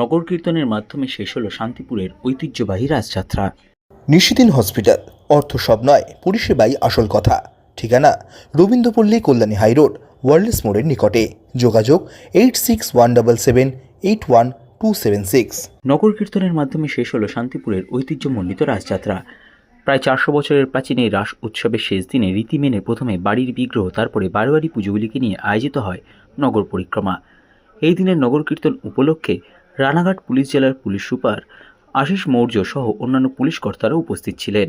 নগর কীর্তনের মাধ্যমে শেষ হলো শান্তিপুরের ঐতিহ্যবাহী রাজযাত্রা। নিশিদিন হসপিটাল অর্থ সব নয় পরিষেবাই আসল কথা। ঠিকানা রবীন্দ্রপল্লী কল্যাণী হাইরোড ওয়ার্ল্ডস মোড়ের নিকটে। যোগাযোগ eight six one double seven eight one two seven six. নগর কীর্তনের মাধ্যমে শেষ হলো শান্তিপুরের ঐতিহ্যমণ্ডিত রাজযাত্রা। প্রায় চারশো বছরের প্রাচীন এই রাস উৎসবের শেষ দিনে রীতি মেনে প্রথমে বাড়ির বিগ্রহ তারপরে বারোয়ারি পুজোগুলিকে নিয়ে আয়োজিত হয় নগর পরিক্রমা। এই দিনের নগর কীর্তন উপলক্ষে রানাঘাট পুলিশ জেলার পুলিশ সুপার আশিস মৌর্য সহ অন্যান্য পুলিশ কর্তারা উপস্থিত ছিলেন।